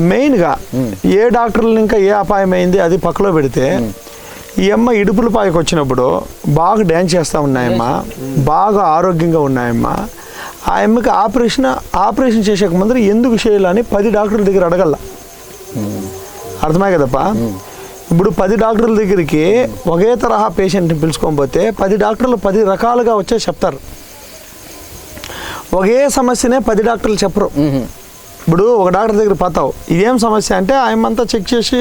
మెయిన్గా ఏ డాక్టర్లు ఇంకా ఏ అపాయం అయింది అది పక్కలో పెడితే ఈ అమ్మ ఇడుపుల పాయకు వచ్చినప్పుడు బాగా డ్యాన్స్ చేస్తూ ఉన్నాయమ్మా. బాగా ఆరోగ్యంగా ఉన్నాయమ్మా. ఆ అమ్మకి ఆపరేషన్ ఆపరేషన్ చేసే ముందర ఎందుకు చేయాలని పది డాక్టర్ల దగ్గర అడగల. అర్థమే కదప్పా? ఇప్పుడు పది డాక్టర్ల దగ్గరికి ఒకే తరహా పేషెంట్ని పిలుచుకొని పోతే పది డాక్టర్లు పది రకాలుగా వచ్చే చెప్తారు. ఒకే సమస్యనే పది డాక్టర్లు చెప్పరు. ఇప్పుడు ఒక డాక్టర్ దగ్గర పోతావు. ఇదేం సమస్య అంటే ఆయమంతా చెక్ చేసి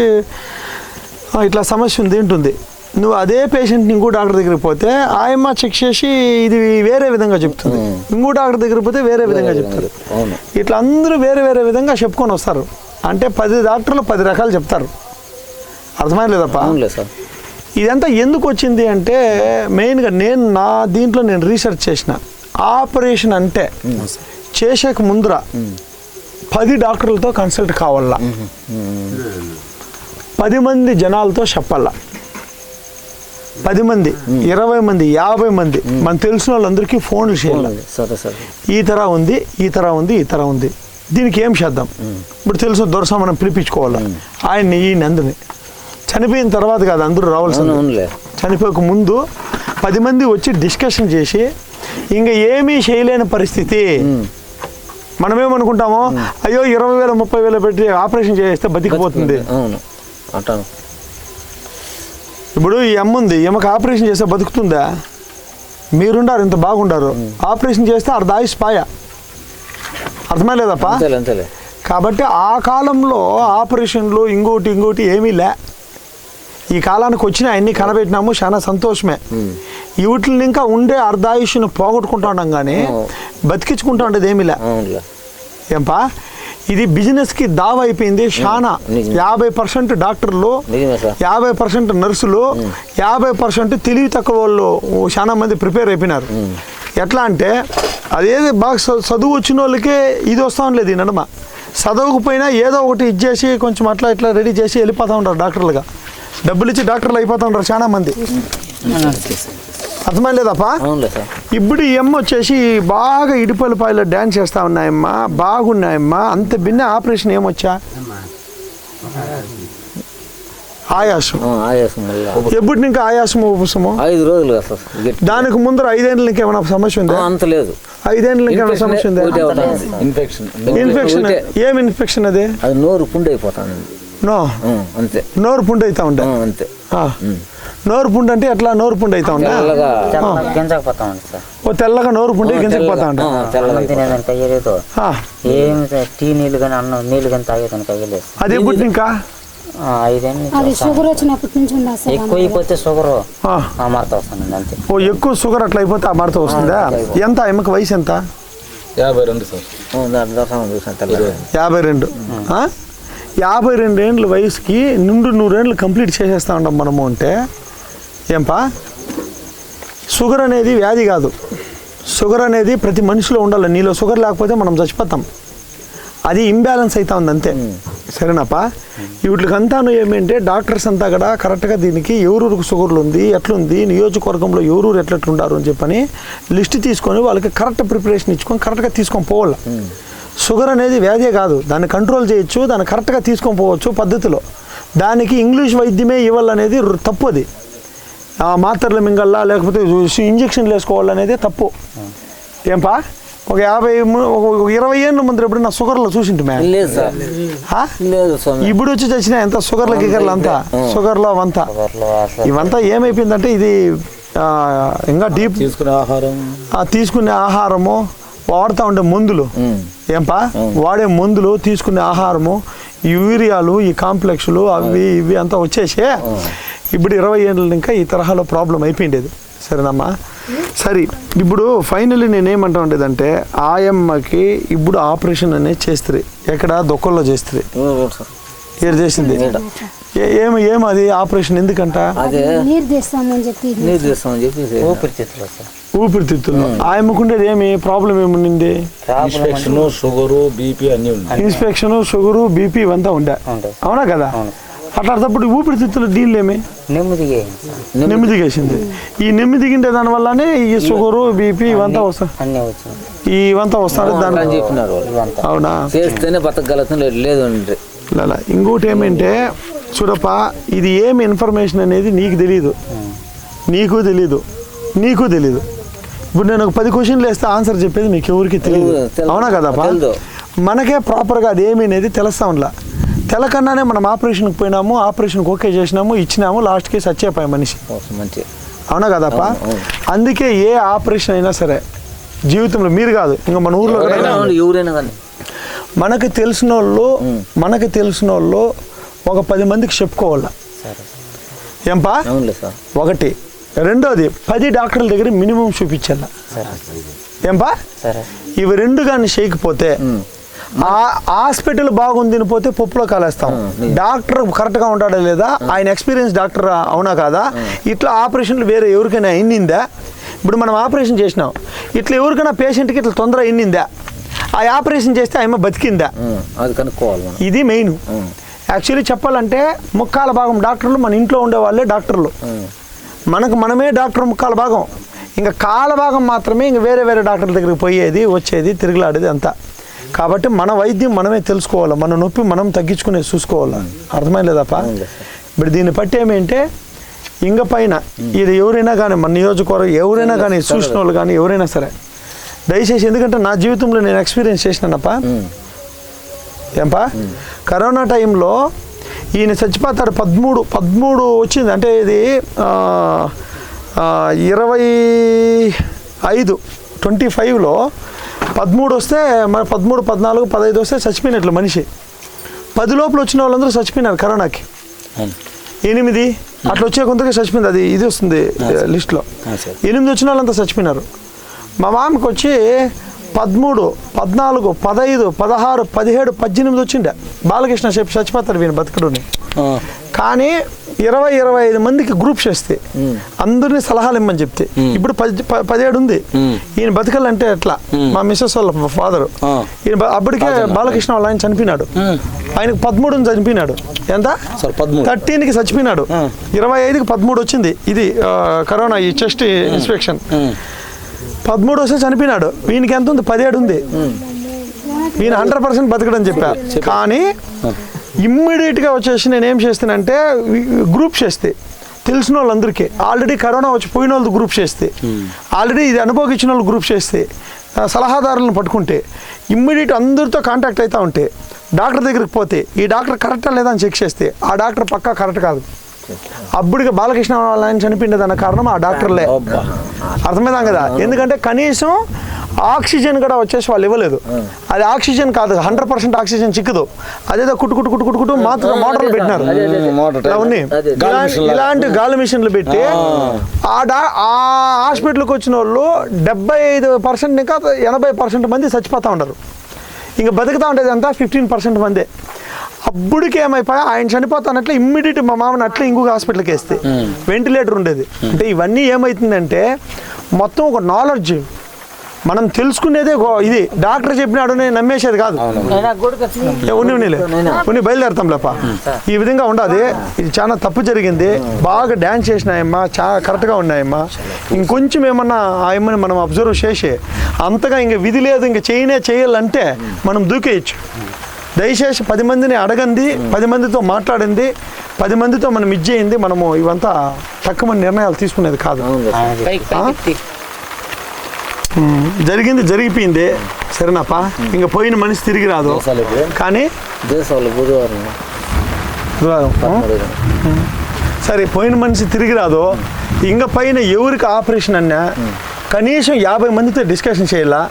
"ఆ, ఇట్లా సమస్య ఉంది ఉంటుంది నువ్వు అదే పేషెంట్ని ఇంకో డాక్టర్ దగ్గరికి పోతే ఆయమ్మ చెక్ చేసి ఇది వేరే విధంగా చెప్తుంది. ఇంకో డాక్టర్ దగ్గరికి పోతే వేరే విధంగా చెప్తారు. ఇట్లా అందరూ వేరే వేరే విధంగా చెప్పుకొని వస్తారు. అంటే పది డాక్టర్లు పది రకాలు చెప్తారు. అర్థమైంది లేదప్పా? ఇదంతా ఎందుకు వచ్చింది అంటే మెయిన్గా నేను నా దీంట్లో నేను రీసెర్చ్ చేసిన. ఆపరేషన్ అంటే చేసేక ముందర. పది డాక్టర్లతో కన్సల్ట్ కావాలా పది మంది జనాలతో చెప్పాలా పది మంది ఇరవై మంది యాభై మంది. మనకు తెలిసిన వాళ్ళందరికీ ఫోన్లు చేయాలి. అవునులే సరే సరే. ఈ తర ఉంది ఈ తర ఉంది ఈ తర ఉంది. దీనికి ఏం చేద్దాం? ఇప్పుడు తెలుసు దొరస మనం పిలిపించుకోవాలి? ఆయన్ని ఈ నందుని. చనిపోయిన తర్వాత కాదు అందరూ రావాల్సింది. చనిపోక ముందు పది మంది వచ్చి డిస్కషన్ చేసి ఇంకా ఏమీ చేయలేని పరిస్థితి. మనమేమనుకుంటాము అయ్యో ఇరవై వేల ముప్పై వేలు పెట్టి ఆపరేషన్ చేస్తే బతికిపోతుంది. అవును. అంటాను ఇప్పుడు ఈ అమ్మ ఉంది ఈమెకు ఆపరేషన్ చేస్తే బతుకుతుందా? మీరుండారు ఇంత బాగుండారు. ఆపరేషన్ చేస్తే అర్ధ ఆయుష్ పాయ. అర్థమే లేదప్పా? కాబట్టి ఆ కాలంలో ఆపరేషన్లు ఇంకోటి ఇంకోటి ఏమీ లే. ఈ కాలానికి వచ్చిన అన్ని కనబెట్టినాము చాలా సంతోషమే. వీటిని ఇంకా ఉండే అర్ధాయుష్ను పోగొట్టుకుంటా ఉన్నాం కానీ బతికించుకుంటా ఉండేది ఏమీ లే. అవునులే. ఏంపా? ఇది బిజినెస్కి దావ అయిపోయింది చాలా. యాభై పర్సెంట్ డాక్టర్లు యాభై పర్సెంట్ నర్సులు యాభై పర్సెంట్ తెలివి తక్కువ వాళ్ళు చాలా మంది ప్రిపేర్ అయిపోయినారు. ఎట్లా అంటే అదేది బాగా చదువు వచ్చిన వాళ్ళకే ఇది వస్తా ఉండలేదు ఈ నడమ. చదవకపోయినా ఏదో ఒకటి ఇచ్చేసి కొంచెం అట్లా ఇట్లా రెడీ చేసి వెళ్ళిపోతూ ఉంటారు డాక్టర్లుగా. డబ్బులు ఇచ్చి డాక్టర్లు అయిపోతూ ఉంటారు చాలా మంది. అర్థమైంది లేదప్పా? అవునులే సార్. ఇప్పుడు ఈ అమ్మ వచ్చేసి బాగా ఇడిపల్లిపాయలో డ్యాన్స్ చేస్తా ఉన్నాయమ్మా బాగున్నాయమ్మా అంత భిన్న ఆపరేషన్ ఏమొచ్చా? ఆయాసం. ఆ, ఆయాసం మళ్ళీ. ఎప్పుడు ఇంకా ఆయాసము ఉపశమో? ఐదు రోజులు దానికి ముందర ఐదేళ్ళ ఇంకేమైనా సమస్య ఉందా? అంత లేదు. ఐదేళ్ళ ఇంకేమైనా సమస్య ఉందా. Infection infection. ఏం ఇన్ఫెక్షన్ అది? అది నోరు పుండు అయిపోతాను నో. అంతే. నోరు పుండు అవుతా ఆ, అంతే ఆ. నోరు పుండు అంటే ఎట్లా నోరు పుండు అవుతా సార్. ఓ తెల్లగా నోరు పుండు గింజకపోతా అన్నం తినేదానికి అయ్యేలేదు. ఆ. ఏమి త- టీ నీళ్ళు కానీ అన్నం నీళ్ళు కానీ తాగేదానికి అయ్యలేదు. అది ఎప్పుడు ఇంకా? ఎక్కువ అయిపోతే షుగర్ ఆ. అమర్త వస్తానండి అంతే. ఓ ఎక్కువ షుగర్ అట్లా అయిపోతే ఆ మారుతో వస్తుందా? ఎంత? ఎమ్మకి వయసు ఎంత? యాభై రెండు సార్. యాభై రెండు. ఆ? యాభై రెండు ఏండ్ల వయసుకి నిండు నూరేళ్ళు కంప్లీట్ చేసేస్తా ఉంటాం మనము అంటే ఏంపా? షుగర్ అనేది వ్యాధి కాదు. షుగర్ అనేది ప్రతి మనిషిలో ఉండాలి. నీలో షుగర్ లేకపోతే మనం చచ్చిపోతాం. అది ఇంబ్యాలెన్స్ అవుతా ఉంది అంతే. సరేనాపా? వీటికంతాను ఏమంటే డాక్టర్స్ అంతా కూడా కరెక్ట్గా దీనికి ఎవరూరికి షుగర్లు ఉంది ఎట్లుంది నియోజకవర్గంలో ఎవరూరు ఎట్లెట్లుండారు అని చెప్పని లిస్ట్ తీసుకొని వాళ్ళకి కరెక్ట్ ప్రిపరేషన్ ఇచ్చుకొని కరెక్ట్గా తీసుకొని పోవాలి. షుగర్ అనేది వ్యాధే కాదు. దాన్ని కంట్రోల్ చేయొచ్చు దాన్ని కరెక్ట్గా తీసుకొని పోవచ్చు పద్ధతిలో. దానికి ఇంగ్లీష్ వైద్యమే ఇవ్వాలనేది తప్పు అది. ఆ మాత్రలు మింగల్లా లేకపోతే ఇంజక్షన్లు వేసుకోవాలనేది తప్పు. ఏంపా? ఒక యాభై ఒక ఇరవై ఏళ్ళ ముందు ఎప్పుడు నా షుగర్లో చూసింటి మ్యామ్ ఇప్పుడు వచ్చి చచ్చిన ఎంత షుగర్ల గిగర్లు అంతా? షుగర్లో అవంతా. ఇవంతా ఏమైపోయిందంటే ఇది ఇంకా డీప్ తీసుకునే ఆహారం. తీసుకునే ఆహారము వాడుతూ ఉండే మందులు. ఏంపా? వాడే మందులు తీసుకునే ఆహారము ఈ యూరియాలు ఈ కాంప్లెక్స్లు అవి ఇవి అంతా వచ్చేసే ఇప్పుడు ఇరవై ఏళ్ళు ఇంకా ఈ తరహాలో ప్రాబ్లం అయిపోయిండేది. సరేనమ్మా? సరే ఇప్పుడు ఫైనల్లీ నేనేమంటా ఉండేదంటే ఆయమ్మకి ఇప్పుడు ఆపరేషన్ అనేది చేస్తుంది ఎక్కడ? దొక్కల్లో చేస్తుంది ఏడు చేసింది. ఏ- ఏమి ఏమి అది ఆపరేషన్ ఎందుకంట? నీరు చెప్పి నీరు ఊపిరితిత్తుల్లో. ఆయమ్మకుండేది ఏమి ప్రాబ్లం ఏముండింది? ఇన్ఫెక్షన్ షుగరు బీపీ అన్నీ ఉన్నాయి. ఇన్స్పెక్షన్ షుగరు బీపీ ఇవంతా ఉండే. అవునా కదా? అట్లాంటప్పుడు ఊపిరితిత్తులు దీనిలో ఏమి నెమ్మదిగా అయింది సార్ నెమ్మి దిగేసింది. ఈ నెమ్మి దిగిండే దాని వల్లనే ఈ షుగరు బీపీ ఇవంతా వస్తా అన్నీ వచ్చినాయి. ఇవంతా వస్తాడు దాని చెప్పినారు అవునా? చేస్తేనే బతకగలుగుతాం లేదు ఇంకోటి ఏమంటే చూడప్ప ఇది ఏమి ఇన్ఫర్మేషన్ అనేది నీకు తెలియదు నీకు తెలీదు. నీకు తెలీదు. ఇప్పుడు నేను ఒక పది క్వశ్చన్లు వేస్తే ఆన్సర్ చెప్పేది మీకు ఎవరికి తెలియదు. అవునా తెలియదు. మనకే ప్రాపర్గా అది ఏమి అనేది తెలుస్తా ఉండలా. తెలకన్నానే మనం ఆపరేషన్కి పోయినాము ఆపరేషన్కి ఓకే చేసినాము ఇచ్చినాము లాస్ట్కి సచ్చేపాయి మనిషి. మంచి. అవునా కదప్ప. అందుకే ఏ ఆపరేషన్ అయినా సరే జీవితంలో మీరు కాదు ఇంకా మన ఊర్లో ఎవరైనా కానీ. మనకు తెలిసిన వాళ్ళు మనకు తెలిసిన వాళ్ళు ఒక పది మందికి చెప్పుకోవాల. ఏంపా? ఒకటి రెండోది పది డాక్టర్ల దగ్గర మినిమం చూపించాల. ఏంపా ఇవి రెండు కానీ చేయకపోతే ఆ హాస్పిటల్ బాగుంది పోతే పప్పులో కాలేస్తాం. డాక్టర్ కరెక్ట్గా ఉంటాడా లేదా? ఆయన ఎక్స్పీరియన్స్ డాక్టర్ అవునా కాదా? ఇట్లా ఆపరేషన్లు వేరే ఎవరికైనా అయిందా ఇప్పుడు మనం ఆపరేషన్ చేసినాం. ఇట్లా ఎవరికైనా పేషెంట్కి ఇట్లా తొందర అయిందా ఆ ఆపరేషన్ చేస్తే ఆమె బతికిందా? అది కనుక్కోవాలి ఇది మెయిన్. యాక్చువల్లీ చెప్పాలంటే ముక్కాల భాగం డాక్టర్లు మన ఇంట్లో ఉండే వాళ్ళే డాక్టర్లు. మనకు మనమే డాక్టర్ ముక్కాల భాగం ఇంకా కాల భాగం మాత్రమే ఇంక వేరే వేరే డాక్టర్ల దగ్గరికి పోయేది వచ్చేది తిరుగులాడేది అంతా. కాబట్టి మన వైద్యం మనమే తెలుసుకోవాలి. మన నొప్పి మనం తగ్గించుకునే చూసుకోవాలి. అర్థమైలేదప్ప ఇప్పుడు దీన్ని బట్టి ఏమంటే ఇంక పైన ఇది ఎవరైనా కానీ మన నియోజకవర్గం ఎవరైనా కానీ చూసిన వాళ్ళు కానీ ఎవరైనా సరే దయచేసి ఎందుకంటే నా జీవితంలో నేను ఎక్స్పీరియన్స్ చేసినానప్ప? ఏంపా? కరోనా టైంలో ఈయన చచ్చిపోతాడు. పదమూడు పదమూడు వచ్చింది. అంటే ఇది ఇరవై ఐదు ట్వంటీ ఫైవ్లో పదమూడు వస్తే మన పదమూడు పద్నాలుగు పదహైదు వస్తే చచ్చిపోయినట్లు మనిషి. పది లోపల వచ్చిన వాళ్ళందరూ చచ్చిపోయినారు కరోనాకి. ఎనిమిది అట్లా వచ్చే కొంతగా చచ్చిపోయింది. అది ఇది వస్తుంది లిస్ట్లో. ఎనిమిది వచ్చిన వాళ్ళంతా చచ్చిపోయినారు. మా మామకి వచ్చి పదమూడు పద్నాలుగు పదహైదు పదహారు పదిహేడు పద్దెనిమిది వచ్చిండే. బాలకృష్ణ చెప్పి చచ్చిపోతారు వీని బతుకుడుని. కానీ ఇరవై ఇరవై ఐదు మందికి గ్రూప్ చేస్తే అందరినీ సలహాలు ఇమ్మని చెప్తే. ఇప్పుడు పది పదిహేడు ఉంది. ఈయన బతకాలంటే ఎట్లా? మా మిస్సెస్ వాళ్ళ ఫాదర్. ఈయన అప్పటికే బాలకృష్ణ వాళ్ళ ఆయన చనిపోయినాడు. ఆయనకు పదమూడుని చనిపోయినాడు. ఎంత? పదమూడు. థర్టీన్కి చచ్చిపోయినాడు. ఇరవై ఐదుకి పదమూడు వచ్చింది. ఇది కరోనా ఈ చెస్ట్ ఇన్స్పెక్షన్. పదమూడు వస్తే చనిపోయినాడు. వీనికి ఎంత ఉంది? పదిహేడు ఉంది. వీని హండ్రెడ్ పర్సెంట్ బతకడం చెప్పా. కానీ ఇమ్మీడియట్గా వచ్చేసి నేను ఏం చేస్తానంటే గ్రూప్ చేస్తే. తెలిసిన వాళ్ళందరికీ ఆల్రెడీ కరోనా వచ్చి పోయిన వాళ్ళు గ్రూప్ చేస్తే. ఆల్రెడీ ఇది అనుభవించిన వాళ్ళు గ్రూప్ చేస్తే. సలహాదారులను పట్టుకుంటే. ఇమ్మీడియట్ అందరితో కాంటాక్ట్ అవుతా ఉంటే. డాక్టర్ దగ్గరికి పోతే ఈ డాక్టర్ కరెక్టా లేదా అని చెక్ చేస్తే. ఆ డాక్టర్ పక్కా కరెక్ట్ కాదు. అప్పుడుగా బాలకృష్ణ వాళ్ళ ఆయన చనిపోయిందన్న కారణం ఆ డాక్టర్లే అర్థమైందా కదా? ఎందుకంటే కనీసం ఆక్సిజన్ కూడా వచ్చేసి వాళ్ళు ఇవ్వలేదు. అది ఆక్సిజన్ కాదు హండ్రెడ్ పర్సెంట్ ఆక్సిజన్ చిక్కదు. అదేదో కుట్టు కుట్టు కుట్టు కుట్టు కుట్టు మాత్రం మోటార్లు పెట్టినారు. ఇలాంటి- గాలి మిషన్లు. పెట్టి ఆ. డా ఆ హాస్పిటల్కి వచ్చిన వాళ్ళు డెబ్బై ఐదు పర్సెంట్ ఇంకా ఎనభై పర్సెంట్ మంది చచ్చిపోతూ ఉంటారు ఇంకా బతుకుతా ఉండేది అంతా ఫిఫ్టీన్ పర్సెంట్ మందే. అప్పుడుకి ఏమైపోయా? ఆయన చనిపోతానట్లు ఇమ్మీడియట్ మా మామని అట్లా ఇంకొక హాస్పిటల్కి వేస్తే. వెంటిలేటర్ ఉండేది. అంటే ఇవన్నీ ఏమవుతుందంటే మొత్తం ఒక నాలెడ్జ్. మనం తెలుసుకునేదే ఇది. డాక్టర్ చెప్పినాడు నేను నమ్మేసేది కాదు ఉన్ని బయలుదేరుతాం లేప. ఈ విధంగా ఉండదు. ఇది చాలా తప్పు జరిగింది. బాగా డ్యాన్స్ చేసినాయమ్మా. చాలా కరెక్ట్గా ఉన్నాయమ్మా. ఇంకొంచెం ఏమన్నా ఆయమ్మని మనం అబ్జర్వ్ చేసి అంతగా ఇంక విధి లేదు ఇంక చేయనే చేయాలంటే మనం దూకేయచ్చు. దయచేసి పది మందిని అడగండి పది మందితో మాట్లాడింది పది మందితో మనం ఇచ్చేయింది మనము ఇవంతా తక్కువ నిర్ణయాలు తీసుకునేది కాదు. జరిగింది జరిగిపోయింది. సరేనాపా? ఇంక పోయిన మనిషి తిరిగి రాదు. కానీ సరే పోయిన మనిషి తిరిగి రాదు. ఇంకా పైన ఎవరికి ఆపరేషన్ అన్నా? కనీసం యాభై మందితో డిస్కషన్ చేయాలా?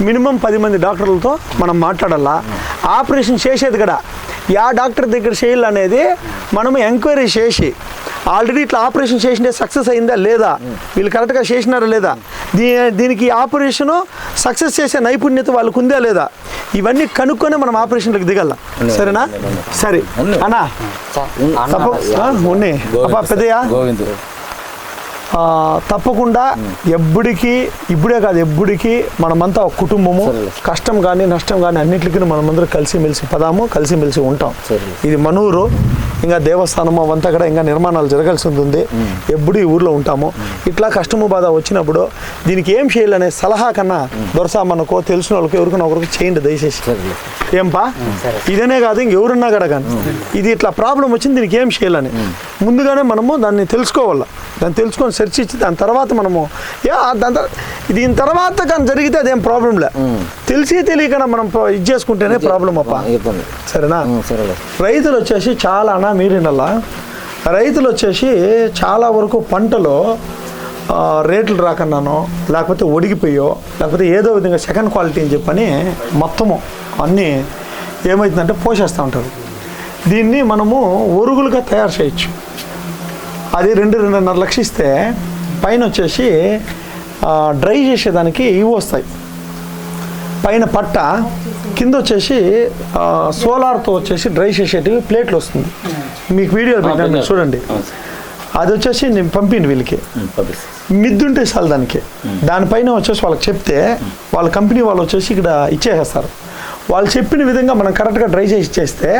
మినిమం పది మంది డాక్టర్లతో మనం మాట్లాడాలా? ఆపరేషన్ చేసేది కూడా యా డాక్టర్ దగ్గర చేయాలనేది మనము ఎంక్వైరీ చేసి ఆల్రెడీ ఇట్లా ఆపరేషన్ చేసిండే సక్సెస్ అయిందా లేదా? వీళ్ళు కరెక్ట్గా చేసినారా లేదా? దీ దీనికి ఆపరేషను సక్సెస్ చేసే నైపుణ్యత వాళ్ళకు ఉందా లేదా? ఇవన్నీ కనుక్కొని మనం ఆపరేషన్లకు దిగాల. సరేనా? సరే. అన్నా ఉన్నాయి. ఆ, తప్పకుండా ఎప్పుడికి ఇప్పుడే కాదు ఎప్పుడికి మనమంతా ఒక కుటుంబము. కష్టం కానీ నష్టం కానీ అన్నిటికీ మనమందరం కలిసిమెలిసి పదాము కలిసిమెలిసి ఉంటాం. ఇది మనూరు ఇంకా దేవస్థానము అవంతా కూడా ఇంకా నిర్మాణాలు జరగాల్సి ఉంది ఎప్పుడు ఈ ఊర్లో ఉంటాము. ఇట్లా కష్టము బాధ వచ్చినప్పుడు దీనికి ఏం చేయాలనే సలహా కన్నా దొరసా మనకో తెలిసిన వాళ్ళకి ఎవరికైనా ఒకరికి చేయండి దయచేసి. ఏంపా? ఇదనే కాదు ఇంకెవరున్నా కూడా కానీ. ఇది ఇట్లా ప్రాబ్లం వచ్చింది దీనికి ఏం చేయాలని. ముందుగానే మనము దాన్ని తెలుసుకోవాలి. దాన్ని తెలుసుకొని సెర్చ్ ఇచ్చి దాని తర్వాత మనము దాని దీని తర్వాత కానీ జరిగితే అదేం ప్రాబ్లం లే. తెలిసి తెలియకుండా మనం ఇది చేసుకుంటేనే ప్రాబ్లం అప్ప. సరేనా? రైతులు వచ్చేసి చాలా అన్నా మీరినల్లా రైతులు వచ్చేసి చాలా వరకు పంటలో రేట్లు రాకన్నానో లేకపోతే ఒడిగిపోయో లేకపోతే ఏదో విధంగా సెకండ్ క్వాలిటీ అని చెప్పని మొత్తము అన్నీ ఏమవుతుందంటే పోషేస్తూ ఉంటారు. దీన్ని మనము ఒరుగులుగా తయారు చేయొచ్చు. అది రెండు రెండున్నర లక్షలు ఇస్తే పైన వచ్చేసి డ్రై చేసేదానికి ఇవి వస్తాయి. పైన పట్ట కింద వచ్చేసి సోలార్తో వచ్చేసి డ్రై చేసేటివి ప్లేట్లు వస్తుంది. మీకు వీడియో చూడండి. అది వచ్చేసి నేను పంపిండి వీళ్ళకి. మిద్దుంటే చాలు దానికి. దానిపైన వచ్చేసి వాళ్ళకి చెప్తే వాళ్ళ కంపెనీ వాళ్ళు వచ్చేసి ఇక్కడ ఇచ్చేసేస్తారు. వాళ్ళు చెప్పిన విధంగా మనం కరెక్ట్గా డ్రై చేసి ఇచ్చేస్తే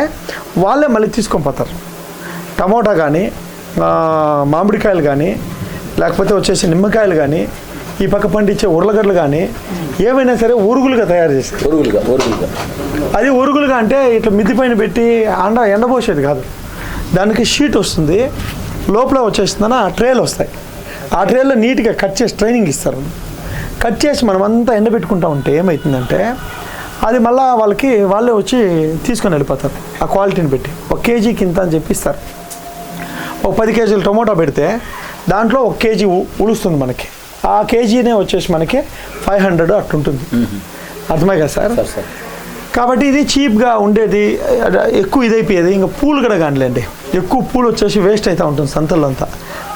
వాళ్ళే మళ్ళీ తీసుకొని పోతారు. టమోటా కానీ మామిడికాయలు కానీ లేకపోతే వచ్చేసి నిమ్మకాయలు కానీ ఈ పక్క పండించే ఉర్లగడ్డలు కానీ ఏవైనా సరే ఉరుగులుగా తయారు చేస్తారు. ఒరుగులుగా ఒరుగులుగా అది ఉరుగులుగా అంటే ఇట్లా మిద్ది పైన పెట్టి అండ ఎండబోసేది కాదు. దానికి షీట్ వస్తుంది లోపల వచ్చేస్తుందన్న ట్రేలు వస్తాయి. ఆ ట్రేలో నీట్గా కట్ చేసి ట్రైనింగ్ ఇస్తారు. కట్ చేసి మనం అంతా ఎండబెట్టుకుంటా ఉంటే ఏమవుతుందంటే అది మళ్ళా వాళ్ళకి వాళ్ళే వచ్చి తీసుకొని వెళ్ళిపోతారు. ఆ క్వాలిటీని పెట్టి ఒక కేజీకి ఇంత అని చెప్పి ఇస్తారు. ఒక పది కేజీలు టొమాటో పెడితే దాంట్లో ఒక కేజీ ఉడుస్తుంది మనకి. ఆ కేజీనే వచ్చేసి మనకి ఫైవ్ హండ్రెడ్ అట్లుంటుంది అర్థమే కదా సార్? కాబట్టి ఇది చీప్గా ఉండేది ఎక్కువ ఇదైపోయేది. ఇంకా పూలు కూడా కానిలేండి. ఎక్కువ పూలు వచ్చేసి వేస్ట్ అవుతూ ఉంటుంది సంతల్లో అంతా.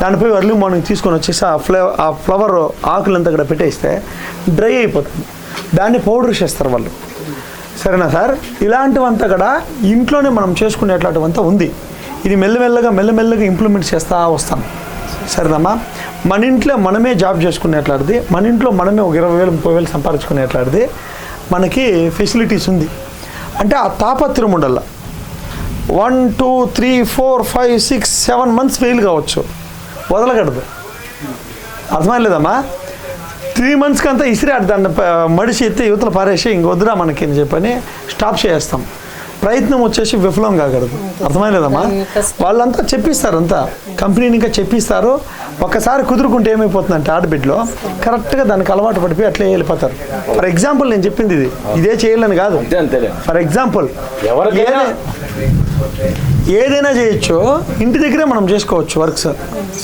దానిపై ఎర్లీ మార్నింగ్ తీసుకొని వచ్చేసి ఆ ఫ్లే ఆ ఫ్లవర్ ఆకులంతా కూడా పెట్టేస్తే డ్రై అయిపోతుంది. దాన్ని పౌడర్ చేస్తారు వాళ్ళు. సరేనా సార్? ఇలాంటివంతా కూడా ఇంట్లోనే మనం చేసుకునేట్లాంటివంతా ఉంది. ఇది మెల్లమెల్లగా మెల్లమెల్లగా ఇంప్లిమెంట్ చేస్తూ వస్తాం సరేనమ్మా? మన ఇంట్లో మనమే జాబ్ చేసుకునేట్లాడిది మన ఇంట్లో మనమే ఒక ఇరవై వేలు ముప్పై వేలు సంపాదించుకునేట్లాడిది మనకి ఫెసిలిటీస్ ఉంది. అంటే ఆ తాపత్రం ఉండాల. One two three four five six seven months fail కావచ్చు. వదలగడదు అర్థమైలేదమ్మా త్రీ మంత్స్కి అంతా ఇసిరాడు దాన్ని ప- మడిసి యువతలు పారేసి ఇంక వద్దురా మనకి అని చెప్పని స్టాప్ చేస్తాం ప్రయత్నం వచ్చేసి విఫలం కాగలదు అర్థమైలేదమ్మా? వాళ్ళంతా చెప్పిస్తారు అంతా కంపెనీని ఇంకా చెప్పిస్తారు. ఒక్కసారి కుదురుకుంటే ఏమైపోతుందంటే ఆడబిడ్డలో కరెక్ట్గా దానికి అలవాటు పడిపోయి అట్లే వెళ్ళిపోతారు. ఫర్ ఎగ్జాంపుల్ నేను చెప్పింది ఇది. ఇదే చేయాలని కాదు. For example. ఎవరికైనా ఏదైనా చేయొచ్చు. ఇంటి దగ్గరే మనం చేసుకోవచ్చు వర్క్స్.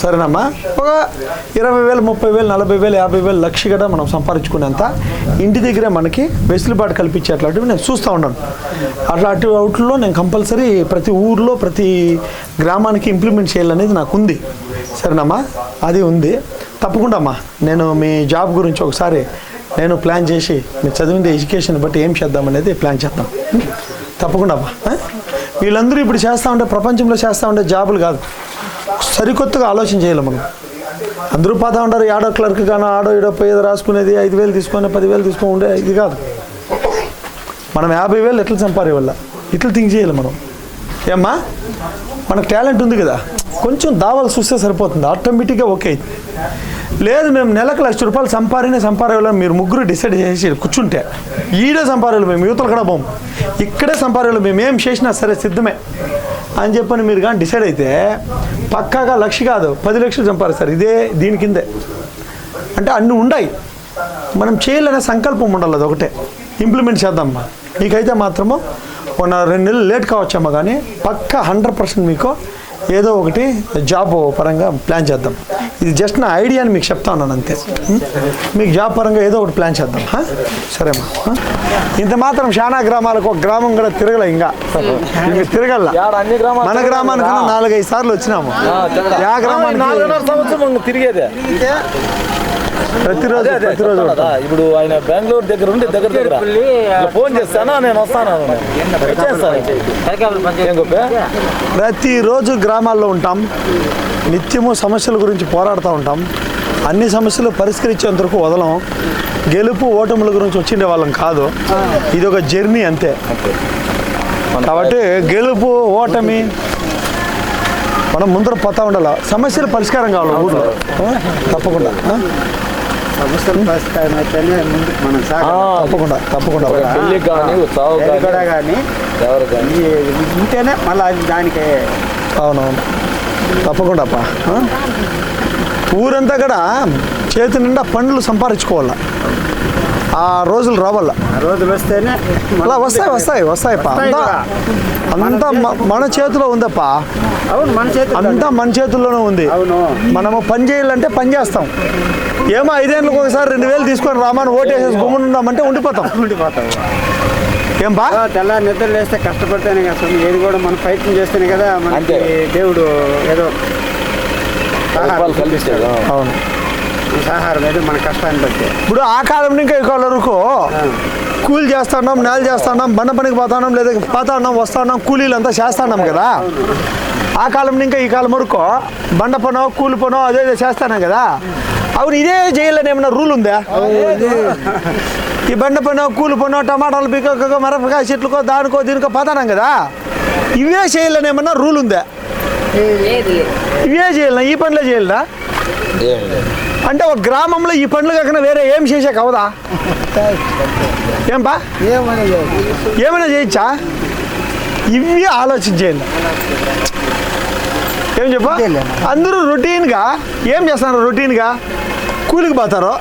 సరేనమ్మా? ఒక ఇరవై వేలు ముప్పై వేలు నలభై వేలు యాభై వేలు లక్ష కూడా మనం సంపాదించుకునేంత ఇంటి దగ్గరే మనకి వెసులుబాటు కల్పించే అట్లాంటివి నేను చూస్తూ ఉన్నాను. అట్లాంటి అవుట్లో నేను కంపల్సరీ ప్రతి ఊర్లో ప్రతి గ్రామానికి ఇంప్లిమెంట్ చేయాలనేది నాకు ఉంది సరేనమ్మా? అది ఉంది. తప్పకుండా అమ్మా. నేను మీ జాబ్ గురించి ఒకసారి నేను ప్లాన్ చేసి మీరు చదివిన ఎడ్యుకేషన్ బట్టి ఏం చేద్దామనేది ప్లాన్ చేద్దాం. తప్పకుండా అమ్మా. వీళ్ళందరూ ఇప్పుడు చేస్తూ ఉంటే ప్రపంచంలో చేస్తూ ఉండే జాబులు కాదు. సరికొత్తగా ఆలోచన చేయాలి మనం. అందరూ పోతా ఉంటారు ఆడో క్లర్క్ కానీ ఆడో ఈడో పోయేది రాసుకునేది ఐదు వేలు తీసుకొని పదివేలు తీసుకొని ఉండే ఇది కాదు. మనం యాభై వేలు ఎట్లా సంపాదే వల్ల ఇట్లా థింక్ చేయాలి మనం. ఏమ్మా? మనకు టాలెంట్ ఉంది కదా. కొంచెం దావాలు చూస్తే సరిపోతుంది. ఆటోమేటిక్గా ఓకే లేదు మేము నెలకు లక్ష రూపాయలు సంపాదనే సంపాదన మీరు ముగ్గురు డిసైడ్ చేసి కూర్చుంటే ఈడే సంపాదనలు మేము యువతలు కూడా పోము ఇక్కడే సంపాదనలు మేము ఏం చేసినా సరే సిద్ధమే. అని చెప్పని మీరు కానీ డిసైడ్ అయితే పక్కాగా లక్ష కాదు పది లక్షలు సంపాదిస్తారు. ఇదే దీని కిందే. అంటే అన్నీ ఉన్నాయి మనం చేయాలనే సంకల్పం ఉండాలి అది ఒకటే. ఇంప్లిమెంట్ చేద్దామ్మా మీకైతే మాత్రము ఒక రెండు నెలలు లేట్ కావచ్చమ్మా కానీ పక్కా హండ్రెడ్ పర్సెంట్ మీకు ఏదో ఒకటి జాబ్ పరంగా ప్లాన్ చేద్దాం. ఇది జస్ట్ నా ఐడియాని మీకు చెప్తా ఉన్నాను అంతే? మీకు జాబ్ పరంగా ఏదో ఒకటి ప్లాన్ చేద్దాం? సరేమ్మా? ఇంత మాత్రం శానా గ్రామాలకు ఒక గ్రామం కూడా తిరగలే ఇంకా. ఇంక తిరగల యాడ అన్ని గ్రామాలు మన గ్రామానికి నాలుగైదు సార్లు వచ్చినాము. యా గ్రామానికి తిరిగేదే. ప్రతిరోజు ప్రతిరోజు ఇప్పుడు ఆయన బెంగళూరు దగ్గర ఉండి దగ్గర దగ్గర. ఫోన్ చేస్తానా నేను వస్తాను ప్రతిరోజు గ్రామాల్లో ఉంటాం. నిత్యము సమస్యల గురించి పోరాడుతూ ఉంటాం. అన్ని సమస్యలు పరిష్కరించేంత వరకు వదలం. గెలుపు ఓటముల గురించి వచ్చిండే వాళ్ళం కాదు. ఇది ఒక జర్నీ అంతే. కాబట్టి గెలుపు ఓటమి మనం ముందర పోతా ఉండాలి? సమస్యలు పరిష్కారం కావాలి ఊళ్ళో? తప్పకుండా. పరిష్కారం అయితేనే ముందు మనం. తప్పకుండా తప్పకుండా పెళ్ళి కానీ కూడా ఉంటేనే మళ్ళీ అది దానికి అవునవును తప్పకుండా అప్ప? ఊరంతా కూడా చేతి నిండా పండ్లు సంపాదించుకోవాలా ఆ రోజులు రావాల. ఆ రోజులు వస్తేనే మళ్ళీ అలా వస్తాయి వస్తాయి. వస్తాయి అంతా. అంతా మన చేతిలో ఉందప్పా. అవును మన చేతుల్లో అంతా మన చేతుల్లోనే ఉంది. అవును. మనము పని చేయాలంటే పని చేస్తాం. ఏమో ఐదేళ్ళకి ఒకసారి రెండు వేలు తీసుకొని రామాను ఓటేసేసి గుమ్మునున్నామంటే ఉండిపోతాం. ఉండిపోతాం. ఏం బా తెల్లారి నిద్ర లేస్తే కష్టపడితేనే కదా. ఏది కూడా మనం ప్రయత్నం చేస్తేనే కదా మనకి. దేవుడు ఏదో అవును. సహారం ఏదో మన కష్టాన్ని బట్టి. ఇప్పుడు ఆ కాలం నుంచి ఈ కాలం వరకు కూలి చేస్తున్నాం నేల చేస్తున్నాం బండ పనికి పోతున్నాం లేదా పోతున్నాం వస్తున్నాం కూలీలు అంతా చేస్తున్నాం కదా. ఆ కాలం నుంచి ఈ కాలం వరకు బండ పనో కూలి పనో అదే ఇదే చేస్తున్నాం కదా. అవును ఇదే చేయాలని ఏమన్నా రూల్ ఉందా? ఈ బండ పనో కూలి పనో టమాటాలు పీకో మిరపకాయ చెట్లకో దానికో దీనికో పోతున్నాం కదా. ఇవే చేయాలని ఏమన్నా రూల్ ఉందా? ఇవే చేయాలనా ఈ పనులే చేయాలనా లేదు అంటే ఒక గ్రామంలో ఈ పనులు కాకుండా వేరే ఏం చేసాక అవదా ఏంపా? ఏమైనా చేయొచ్చా? ఇవి ఆలోచించేయండి. ఏం చెప్పు? అందరూ రొటీన్గా ఏం చేస్తున్నారు రొటీన్గా? కూలికి పోతారు?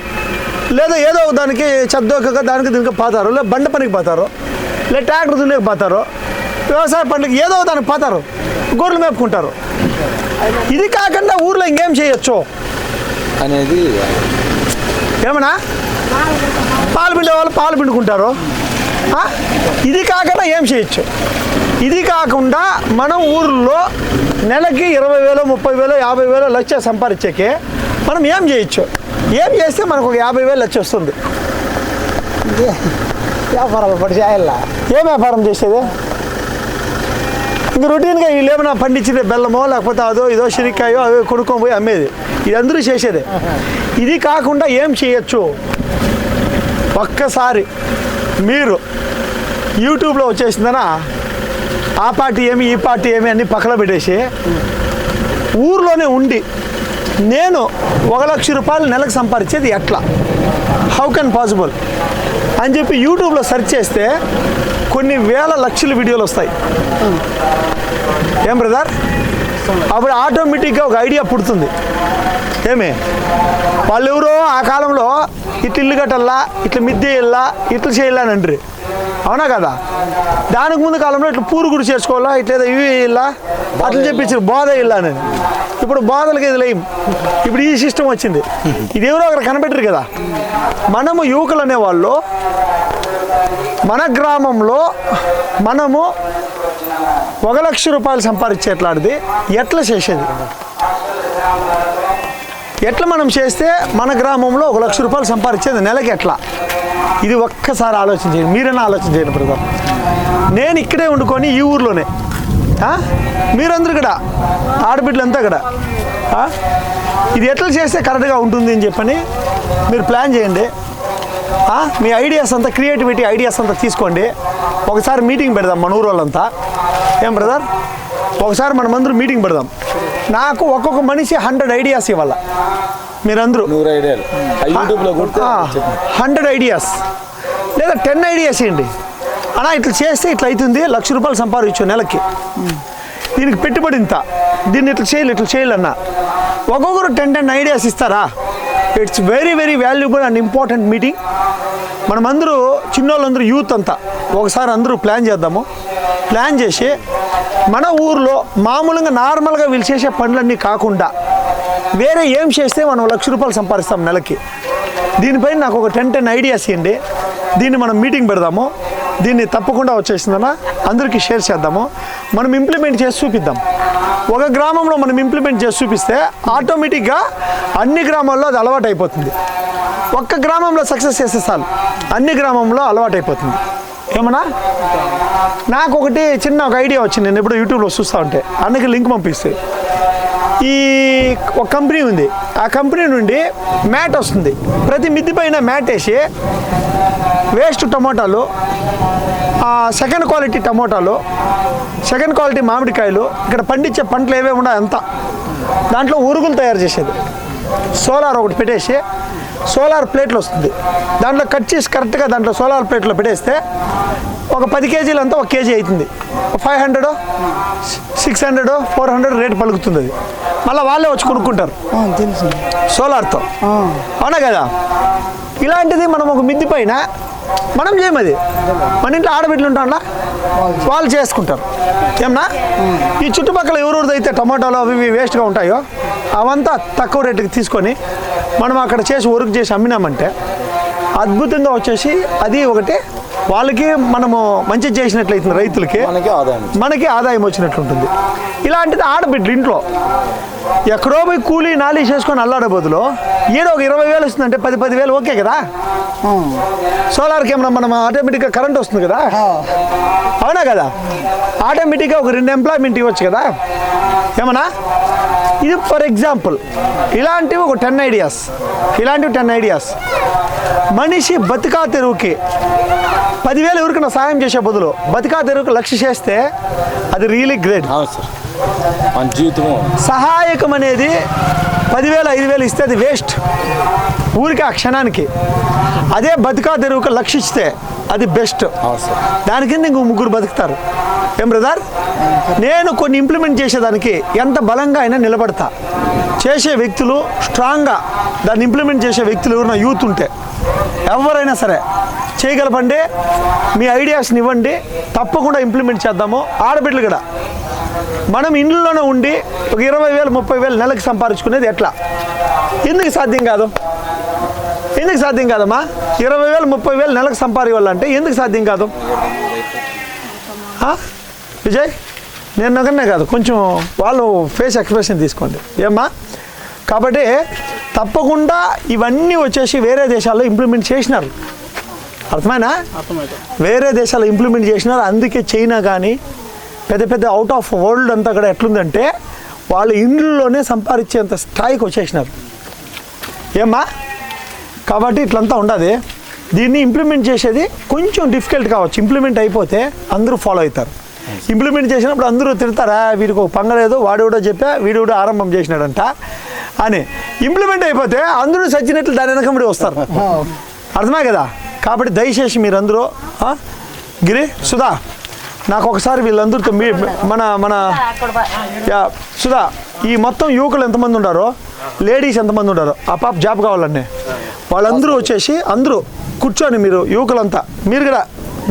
లేదా ఏదో ఒక దానికి చెద్దోక దానికి దీనికి పోతారు? లేదా బండ పనికి పోతారు? లేదా ట్రాక్టర్ దున్నేకి పోతారు? వ్యవసాయ పనులకి ఏదో ఒక దానికి పోతారు? గొర్రెలు మేపుకుంటారు. ఇది కాకుండా ఊర్లో ఇంకేం చేయొచ్చు? అనేది ఏమన్నా? పాలు పిండే వాళ్ళు పాలు పిండుకుంటారు? ఇది కాకుండా ఏం చేయొచ్చు? ఇది కాకుండా మనం ఊర్లో నెలకి ఇరవై వేలు ముప్పై వేలు యాభై వేలు లక్ష సంపాదించేకి మనం ఏం చేయొచ్చు? ఏం చేస్తే మనకు ఒక యాభై వేలు లక్ష వస్తుంది? వ్యాపారాలు పడి చేయాలా? ఏం వ్యాపారం చేసేది? ఇంకా రొటీన్గా వీళ్ళు ఏమైనా పండించింది బెల్లమో లేకపోతే అదో ఇదో శనిక్కాయో అవి కొనుక్కొని పోయి అమ్మేది. ఇది అందరూ చేసేదే. ఇది కాకుండా ఏం చేయొచ్చు? ఒక్కసారి మీరు యూట్యూబ్లో వచ్చేసిందనా? ఆ పార్టీ ఏమి ఈ పార్టీ ఏమి అన్ని పక్కన పెట్టేసి ఊర్లోనే ఉండి నేను ఒక లక్ష రూపాయలు నెలకు సంపాదించేది ఎట్లా? హౌ కెన్ పాసిబుల్ అని చెప్పి యూట్యూబ్లో సెర్చ్ చేస్తే కొన్ని వేల లక్షల వీడియోలు వస్తాయి. ఏం బ్రదర్? అప్పుడు ఆటోమేటిక్గా ఒక ఐడియా పుడుతుంది. ఏమి? వాళ్ళు ఎవరో ఆ కాలంలో ఇట్లా ఇల్లు కట్టల్లా ఇట్లా మిద్దె ఇల్లా ఇట్లా చేయాలని అంటారు అవునా కదా? దానికి ముందు కాలంలో ఇట్లా పూరు గుడి చేసుకోవాలా ఇట్లా ఏదో ఇవి ఇల్లా అట్లా చెప్పించారు బోధ ఇల్లా అని. ఇప్పుడు బోధలకి ఇది లేం ఇప్పుడు ఈ సిస్టమ్ వచ్చింది. ఇది ఎవరో ఒకరు కనబెట్టరు కదా? మనము యువకులు అనేవాళ్ళు మన గ్రామంలో మనము ఒక లక్ష రూపాయలు సంపాదించేట్లాంటిది. ఎట్లా చేసేది? ఎట్లా మనం చేస్తే మన గ్రామంలో ఒక లక్ష రూపాయలు సంపాదించేది నెలకి ఎట్లా? ఇది ఒక్కసారి ఆలోచన చేయండి. మీరైనా ఆలోచించేయండి బ్రదర్. నేను ఇక్కడే వండుకొని ఈ ఊర్లోనే. మీరందరూ ఇక్కడ ఆడబిడ్డలంతా ఇక్కడ ఇది ఎట్లా చేస్తే కరెక్ట్గా ఉంటుంది అని చెప్పని మీరు ప్లాన్ చేయండి. మీ ఐడియాస్ అంతా క్రియేటివిటీ ఐడియాస్ అంతా తీసుకోండి. ఒకసారి మీటింగ్ పెడదాం మన ఊరు వాళ్ళంతా. ఏం బ్రదర్ ఒకసారి మనమందరూ మీటింగ్ పెడదాం. నాకు ఒక్కొక్క మనిషి హండ్రెడ్ ఐడియాస్ ఇవ్వాల. మీరందరూ. హండ్రెడ్ ఐడియాస్ లేదా టెన్ ఐడియాస్ ఇవ్వండి. అలా ఇట్లా చేస్తే ఇట్లా అవుతుంది. లక్ష రూపాయలు సంపాదించు నెలకి. దీనికి పెట్టుబడి ఇంత. దీన్ని ఇట్లా చేయాలి ఇట్లా చేయాలన్నా ఒక్కొక్కరు టెన్ టెన్ ఐడియాస్ ఇస్తారా? It's very very valuable and important meeting మనమందరూ చిన్నోళ్ళందరూ యూత్ అంతా. ఒకసారి అందరూ ప్లాన్ చేద్దాము. ప్లాన్ చేసి మన ఊర్లో మామూలుగా నార్మల్గా వీళ్ళు చేసే పనులన్నీ కాకుండా వేరే ఏం చేస్తే మనం లక్ష రూపాయలు సంపాదిస్తాం నెలకి. దీనిపైన నాకు ఒక టెన్ టెన్ ఐడియాస్ ఇవ్వండి. దీన్ని మనం మీటింగ్ పెడదాము. దీన్ని తప్పకుండా వచ్చేసిందన్న అందరికీ షేర్ చేద్దాము. మనం ఇంప్లిమెంట్ చేసి చూపిద్దాం. ఒక గ్రామంలో మనం ఇంప్లిమెంట్ చేసి చూపిస్తే ఆటోమేటిక్గా అన్ని గ్రామాల్లో అది అలవాటు అయిపోతుంది ఒక్క గ్రామంలో సక్సెస్ చేస్తే చాలు. అన్ని గ్రామంలో అలవాటు అయిపోతుంది ఏమన్నా? నాకు ఒకటి చిన్న ఒక ఐడియా వచ్చింది. నేను ఎప్పుడు యూట్యూబ్లో చూస్తూ ఉంటే. అన్నకి లింక్ పంపిస్తే. ఈ ఒక కంపెనీ ఉంది. ఆ కంపెనీ నుండి మ్యాట్ వస్తుంది. ప్రతి మిద్ది పైన మ్యాట్ వేసి వేస్ట్ టమోటాలు సెకండ్ క్వాలిటీ టమోటాలు సెకండ్ క్వాలిటీ మామిడికాయలు ఇక్కడ పండించే పంటలు ఏవే ఉన్నాయో అంతా దాంట్లో ఉరుగులు తయారు చేసేది. సోలార్ ఒకటి పెట్టేసి సోలార్ ప్లేట్లు వస్తుంది. దాంట్లో కట్ చేసి కరెక్ట్గా దాంట్లో సోలార్ ప్లేట్లో పెట్టేస్తే ఒక పది కేజీలు అంతా ఒక కేజీ అవుతుంది. Five hundred six hundred four hundred rate పలుకుతుంది అది. మళ్ళీ వాళ్ళే వచ్చి కొనుక్కుంటారు. తెలుసు. సోలార్తో. అవునా కదా? ఇలాంటిది మనం ఒక మిద్ది పైన మనం చేయమది మన ఇంట్లో ఆడబిడ్డలు ఉంటాడా వాళ్ళు చేసుకుంటారు. ఏమన్నా? ఈ చుట్టుపక్కల ఎవరెవరిది అయితే టమాటాలు అవి ఇవి వేస్ట్గా ఉంటాయో అవంతా తక్కువ రేటుకి తీసుకొని మనం అక్కడ చేసి వర్క్ చేసి అమ్మినామంటే అద్భుతంగా వచ్చేసి అది ఒకటి వాళ్ళకి మనము మంచి చేసినట్లయితుంది రైతులకి. మనకి ఆదాయం. మనకి ఆదాయం వచ్చినట్లుంటుంది. ఇలాంటిది ఆడబిడ్డలు ఇంట్లో ఎక్కడో పోయి కూలీ నాలి చేసుకొని అల్లాడే బదులు ఏదో ఒక ఇరవై వేలు వస్తుందంటే పది పది వేలు ఓకే కదా? సోలార్ కెమెరా మనం ఆటోమేటిక్గా కరెంట్ వస్తుంది కదా? అవునా కదా? ఆటోమేటిక్గా ఒక రెండు ఎంప్లాయ్మెంట్ ఇవ్వచ్చు కదా? ఏమన్నా? ఇది ఫర్ ఎగ్జాంపుల్ ఇలాంటివి ఒక టెన్ ఐడియాస్ ఇలాంటివి టెన్ ఐడియాస్ మనిషి బతికా తెరువుకి పదివేలు ఎవరికైనా సాయం చేసే బదులు బతికా తెరువుకి లక్ష్య చేస్తే అది రియలీ గ్రేట్ అవును సార్. మన జీవితము సహాయకం అనేది పదివేలు ఐదు వేలు ఇస్తే అది వేస్ట్ ఊరికి ఆ క్షణానికి. అదే బతుకా తెరువుకు లక్షిస్తే అది బెస్ట్ దాని కింద ఇంకో ముగ్గురు బతుకుతారు. ఏం బ్రదర్ నేను కొన్ని ఇంప్లిమెంట్ చేసేదానికి ఎంత బలంగా అయినా నిలబడతా. చేసే వ్యక్తులు స్ట్రాంగ్గా దాన్ని ఇంప్లిమెంట్ చేసే వ్యక్తులు ఎవరైనా యూత్ ఉంటే ఎవరైనా సరే చేయగలపండి మీ ఐడియాస్ని ఇవ్వండి. తప్పకుండా ఇంప్లిమెంట్ చేద్దాము. ఆడబిడ్డలు కూడా మనం ఇండ్లలోనే ఉండి ఒక ఇరవై వేలు ముప్పై వేలు నెలకు సంపాదించుకునేది ఎట్లా? ఎందుకు సాధ్యం కాదు? ఎందుకు సాధ్యం కాదమ్మా? ఇరవై వేలు ముప్పై వేలు నెలకు సంపాదించాలంటే ఎందుకు సాధ్యం కాదు? విజయ్ నేను నగనే కాదు కొంచెం వాళ్ళు ఫేస్ ఎక్స్ప్రెషన్ తీసుకోండి. ఏమ్మా? కాబట్టి తప్పకుండా ఇవన్నీ వచ్చేసి వేరే దేశాల్లో ఇంప్లిమెంట్ చేసినారు. అర్థమైనా వేరే దేశాల్లో ఇంప్లిమెంట్ చేసినారు అందుకే చైనా కానీ పెద్ద పెద్ద అవుట్ ఆఫ్ వరల్డ్ అంతా కూడా ఎట్లుందంటే వాళ్ళ ఇండ్లలోనే సంపాదించేంత స్థాయికి వచ్చేసినారు. ఏమ్మా? కాబట్టి ఇట్లంతా ఉండదు. దీన్ని ఇంప్లిమెంట్ చేసేది కొంచెం డిఫికల్ట్ కావచ్చు. ఇంప్లిమెంట్ అయిపోతే అందరూ ఫాలో అవుతారు. ఇంప్లిమెంట్ చేసినప్పుడు అందరూ తిడతారా? వీడికి ఒక పంగలేదు వాడు కూడా చెప్పా వీడు కూడా ఆరంభం చేసినాడంట అని. ఇంప్లిమెంట్ అయిపోతే అందరూ సచ్చినట్లు దాని వెనకబడి వస్తారు. అర్థమే కదా? కాబట్టి దయచేసి మీరందరూ? గిరి సుధా నాకు ఒకసారి వీళ్ళందరితో మీ మన మన యా సుధా ఈ మొత్తం యువకులు ఎంతమంది ఉన్నారో లేడీస్ ఎంతమంది ఉన్నారో ఆ పాప జాబ్ కావాలనే వాళ్ళందరూ వచ్చేసి అందరూ కూర్చొని మీరు యువకులంతా. మీరు కూడా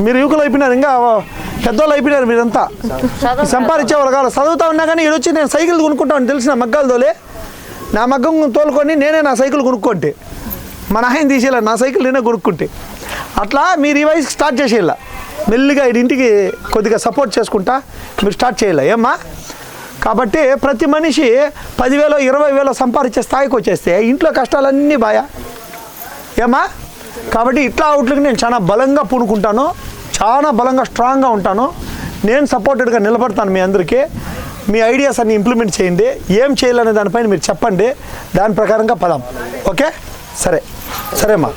మీరు యువకులు అయిపోయినారు ఇంకా పెద్దోళ్ళు అయిపోయినారు మీరంతా. సంపాదించే వాళ్ళు కావాలి. చదువుతా ఉన్నా కానీ ఈడొచ్చి నేను సైకిల్ కొనుక్కుంటాను తెలిసిన మగ్గాలు తోలే. నా మగ్గం తోలుకొని నేనే నా సైకిల్ కొనుక్కుంటే. మా నాయన తీసేలా నా సైకిల్ నేనే కొనుక్కుంటే. అట్లా మీరు ఈ వయసుకి స్టార్ట్ చేసేయాల మెల్లిగా ఇంటికి కొద్దిగా సపోర్ట్ చేసుకుంటా మీరు స్టార్ట్ చేయలే ఏమ్మా? కాబట్టి ప్రతి మనిషి పదివేలు ఇరవై వేలు సంపాదించే స్థాయికి వచ్చేస్తే ఇంట్లో కష్టాలన్నీ బాయా. ఏమ్మా? కాబట్టి ఇట్లా అవుట్లకు నేను చాలా బలంగా పూనుకుంటాను చాలా బలంగా స్ట్రాంగ్గా ఉంటాను. నేను సపోర్టెడ్గా నిలబడతాను మీ అందరికీ. మీ ఐడియాస్ అన్ని ఇంప్లిమెంట్ చేయండి. ఏం చేయాలనే దానిపైన మీరు చెప్పండి. దాని ప్రకారంగా పదాం. ఓకే? సరే. సరేమ్మా.